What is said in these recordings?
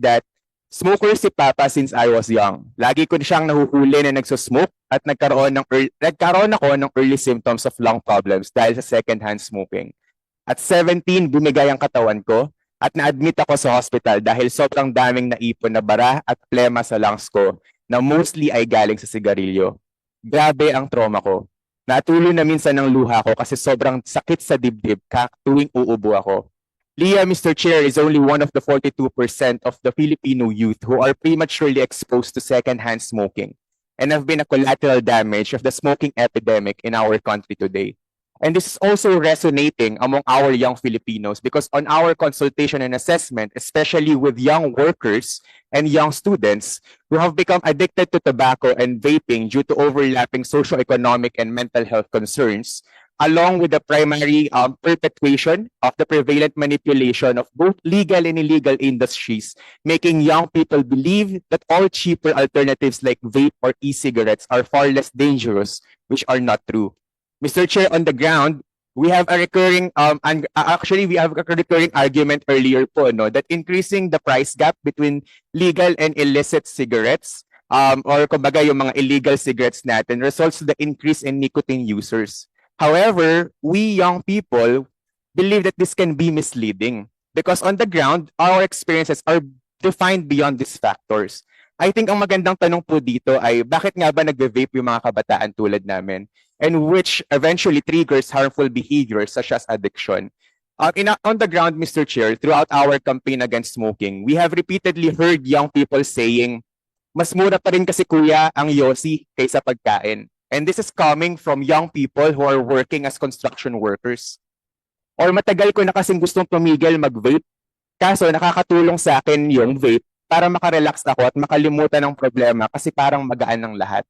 that smoker si Papa since I was young. Lagi ko siyang nahuhuli na nagsusmoke at nagkaroon ng ear- nagkaroon ako ng early symptoms of lung problems dahil sa secondhand smoking. At 17, bumigay ang katawan ko at na-admit ako sa hospital dahil sobrang daming naipon na bara at plema sa lungs ko na mostly ay galing sa sigarilyo. Grabe ang trauma ko. Natuloy na minsan ng luha ko kasi sobrang sakit sa dibdib ka tuwing uubo ako. Leah, Mr. Chair, is only one of the 42% of the Filipino youth who are prematurely exposed to secondhand smoking and have been a collateral damage of the smoking epidemic in our country today. And this is also resonating among our young Filipinos because on our consultation and assessment, especially with young workers and young students who have become addicted to tobacco and vaping due to overlapping socioeconomic and mental health concerns, along with the primary um, perpetuation of the prevalent manipulation of both legal and illegal industries, making young people believe that all cheaper alternatives like vape or e-cigarettes are far less dangerous, which are not true. Mr. Chair, on the ground, we have a recurring, um, and actually we have a recurring argument earlier po, no, that increasing the price gap between legal and illicit cigarettes, um, or kumbaga yung mga illegal cigarettes natin results to the increase in nicotine users. However, we young people believe that this can be misleading because on the ground, our experiences are defined beyond these factors. I think ang magandang tanong po dito ay bakit nga ba nagve-vape yung mga kabataan tulad namin and which eventually triggers harmful behaviors such as addiction. Uh, in, on the ground, Mr. Chair, throughout our campaign against smoking, we have repeatedly heard young people saying, mas mura pa rin kasi kuya ang yosi kaysa pagkain. And this is coming from young people who are working as construction workers. Or matagal ko na kasing gustong tumigil mag-vape. Kaso nakakatulong sa akin yung vape para makarelax ako at makalimutan ng problema kasi parang magaan ng lahat.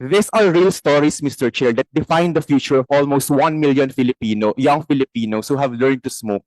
These are real stories, Mr. Chair, that define the future of almost 1 million Filipino, young Filipinos who have learned to smoke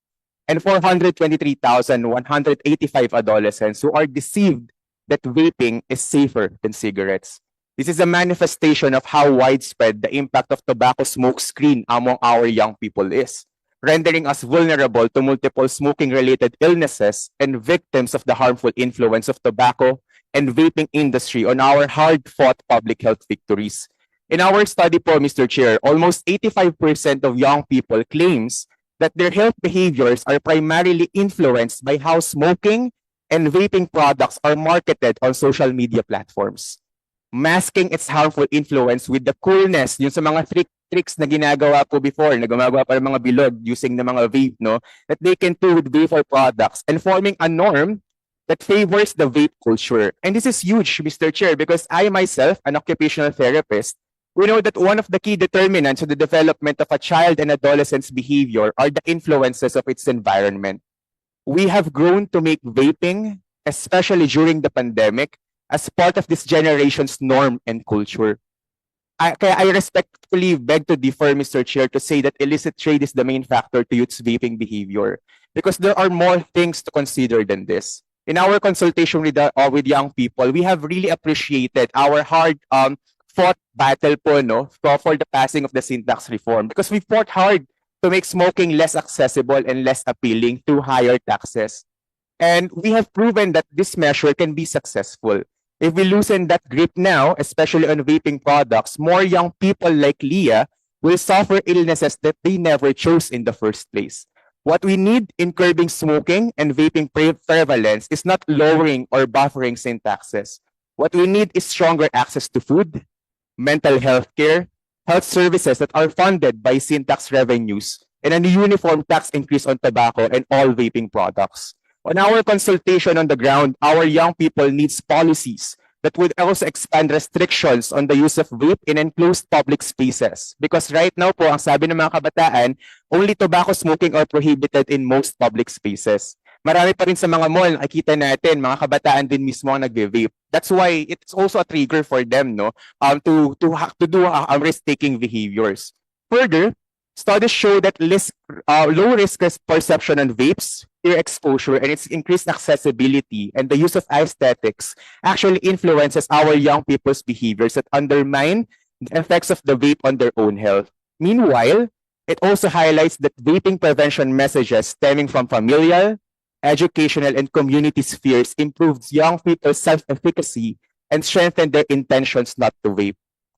and 423,185 adolescents who are deceived that vaping is safer than cigarettes. This is a manifestation of how widespread the impact of tobacco smoke screen among our young people is, rendering us vulnerable to multiple smoking-related illnesses and victims of the harmful influence of tobacco and vaping industry on our hard-fought public health victories. In our study po, Mr. Chair, almost 85% of young people claims that their health behaviors are primarily influenced by how smoking and vaping products are marketed on social media platforms. Masking its harmful influence with the coolness, yung sa mga trick tricks na ginagawa po before, na gumagawa pa ng mga bilog using ng mga vape, no? That they can do with vapor products and forming a norm that favors the vape culture. And this is huge, Mr. Chair, because I myself, an occupational therapist, we know that one of the key determinants of the development of a child and adolescent's behavior are the influences of its environment. We have grown to make vaping, especially during the pandemic, as part of this generation's norm and culture. I, I respectfully beg to differ, Mr. Chair, to say that illicit trade is the main factor to youth's vaping behavior because there are more things to consider than this. In our consultation with, the, uh, with young people, we have really appreciated our hard um, fought battle po, no, for, for the passing of the syntax reform because we fought hard to make smoking less accessible and less appealing through higher taxes. And we have proven that this measure can be successful. If we loosen that grip now, especially on vaping products, more young people like Leah will suffer illnesses that they never chose in the first place. What we need in curbing smoking and vaping pre- prevalence is not lowering or buffering syntaxes. What we need is stronger access to food, mental health care, health services that are funded by syntax revenues, and a uniform tax increase on tobacco and all vaping products. On our consultation on the ground, our young people needs policies that would also expand restrictions on the use of vape in enclosed public spaces. Because right now po, ang sabi ng mga kabataan, only tobacco smoking are prohibited in most public spaces. Marami pa rin sa mga mall, nakikita natin, mga kabataan din mismo ang nagve-vape. That's why it's also a trigger for them, no, um, to to to do um, risk-taking behaviors. Further, studies show that uh, low risk perception on vapes, peer exposure, and its increased accessibility and the use of aesthetics actually influences our young people's behaviors that undermine the effects of the vape on their own health. Meanwhile, it also highlights that vaping prevention messages stemming from familial, educational, and community spheres improves young people's self-efficacy and strengthen their intentions not to vape.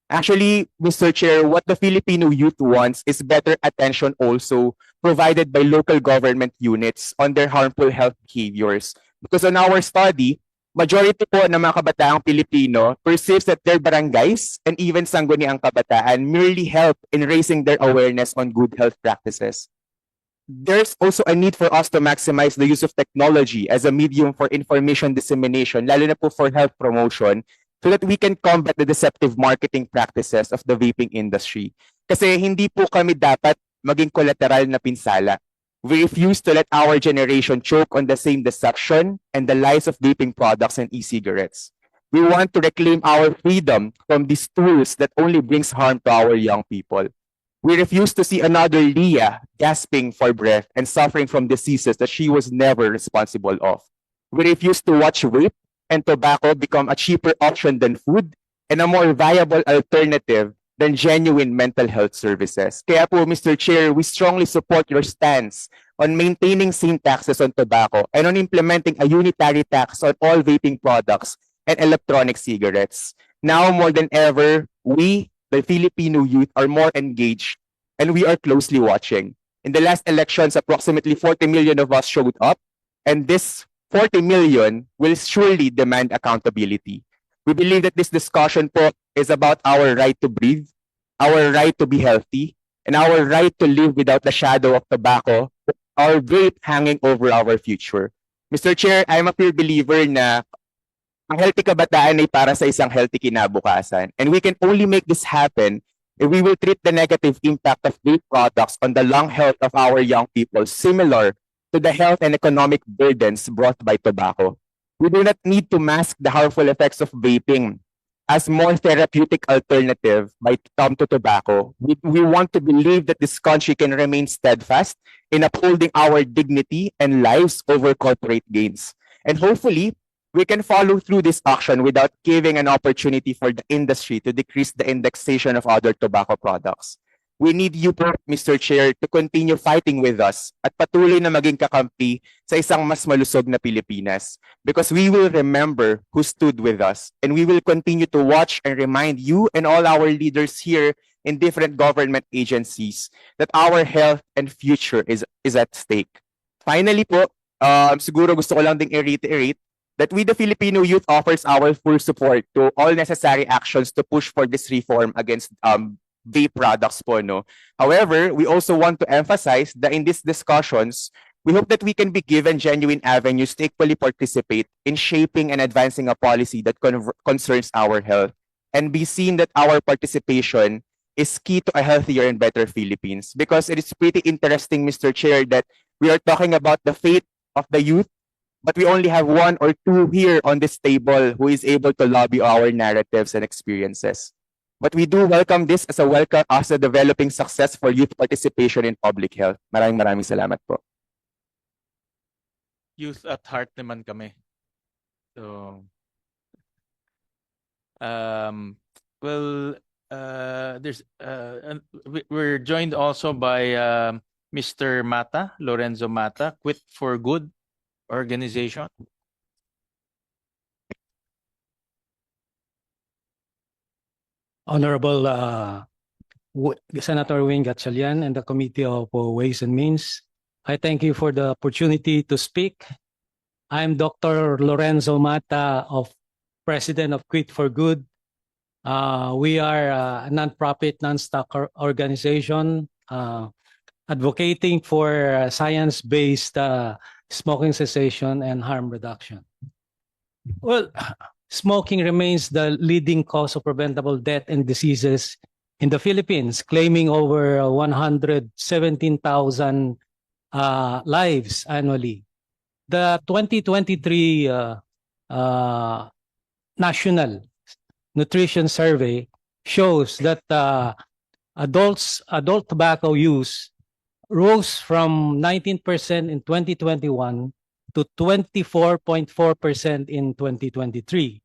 Actually, Mr. Chair, what the Filipino youth wants is better attention also provided by local government units on their harmful health behaviors. Because on our study, majority po ng mga kabataang Pilipino perceives that their barangays and even sangguniang kabataan merely help in raising their awareness on good health practices. There's also a need for us to maximize the use of technology as a medium for information dissemination, lalo na po for health promotion, so that we can combat the deceptive marketing practices of the vaping industry. Kasi hindi po kami dapat maging collateral na pinsala. We refuse to let our generation choke on the same deception and the lies of vaping products and e-cigarettes. We want to reclaim our freedom from these tools that only brings harm to our young people. We refuse to see another Leah gasping for breath and suffering from diseases that she was never responsible of. We refuse to watch vape and tobacco become a cheaper option than food and a more viable alternative than genuine mental health services. Kaya po, Mr. Chair, we strongly support your stance on maintaining same taxes on tobacco and on implementing a unitary tax on all vaping products and electronic cigarettes. Now more than ever, we, the Filipino youth, are more engaged and we are closely watching. In the last elections, approximately 40 million of us showed up, and this 40 million will surely demand accountability. We believe that this discussion po is about our right to breathe, our right to be healthy, and our right to live without the shadow of tobacco, our vape hanging over our future. Mr. Chair, I'm a pure believer na ang healthy kabataan ay para sa isang healthy kinabukasan. And we can only make this happen if we will treat the negative impact of vape products on the lung health of our young people similar to the health and economic burdens brought by tobacco. We do not need to mask the harmful effects of vaping as more therapeutic alternative by come to tobacco. We, we want to believe that this country can remain steadfast in upholding our dignity and lives over corporate gains. And hopefully, we can follow through this action without giving an opportunity for the industry to decrease the indexation of other tobacco products. We need you Mr. Chair, to continue fighting with us at patuloy na maging kakampi sa isang mas malusog na Pilipinas. Because we will remember who stood with us and we will continue to watch and remind you and all our leaders here in different government agencies that our health and future is, is at stake. Finally po, um, siguro gusto ko lang ding i-reiterate that we the Filipino youth offers our full support to all necessary actions to push for this reform against um, vape products po, no? However, we also want to emphasize that in these discussions, we hope that we can be given genuine avenues to equally participate in shaping and advancing a policy that con- concerns our health and be seen that our participation is key to a healthier and better Philippines. Because it is pretty interesting, Mr. Chair, that we are talking about the fate of the youth, but we only have one or two here on this table who is able to lobby our narratives and experiences. But we do welcome this as a welcome as a developing success for youth participation in public health. Maraming maraming salamat po. youth at heart naman kami. So, um, well, uh, there's, uh, we- we're joined also by, um, Mr. Mata, Lorenzo Mata, Quit for Good organization. Honorable uh, Senator Wing Gatchalian and the Committee of uh, Ways and Means. I thank you for the opportunity to speak. I'm Dr. Lorenzo Mata of President of Quit for Good. Uh, we are a nonprofit, non-stock organization uh, advocating for uh, science-based uh, smoking cessation and harm reduction. Well, smoking remains the leading cause of preventable death and diseases in the Philippines, claiming over uh, 117,000 uh, lives annually. The 2023 uh, uh, National Nutrition Survey shows that uh, adults adult tobacco use rose from 19% in 2021 to 24.4% in 2023.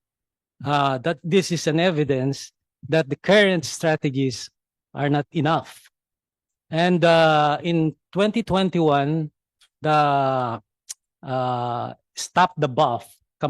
Uh, that this is an evidence that the current strategies are not enough. And uh, in 2021, the uh, stop the buff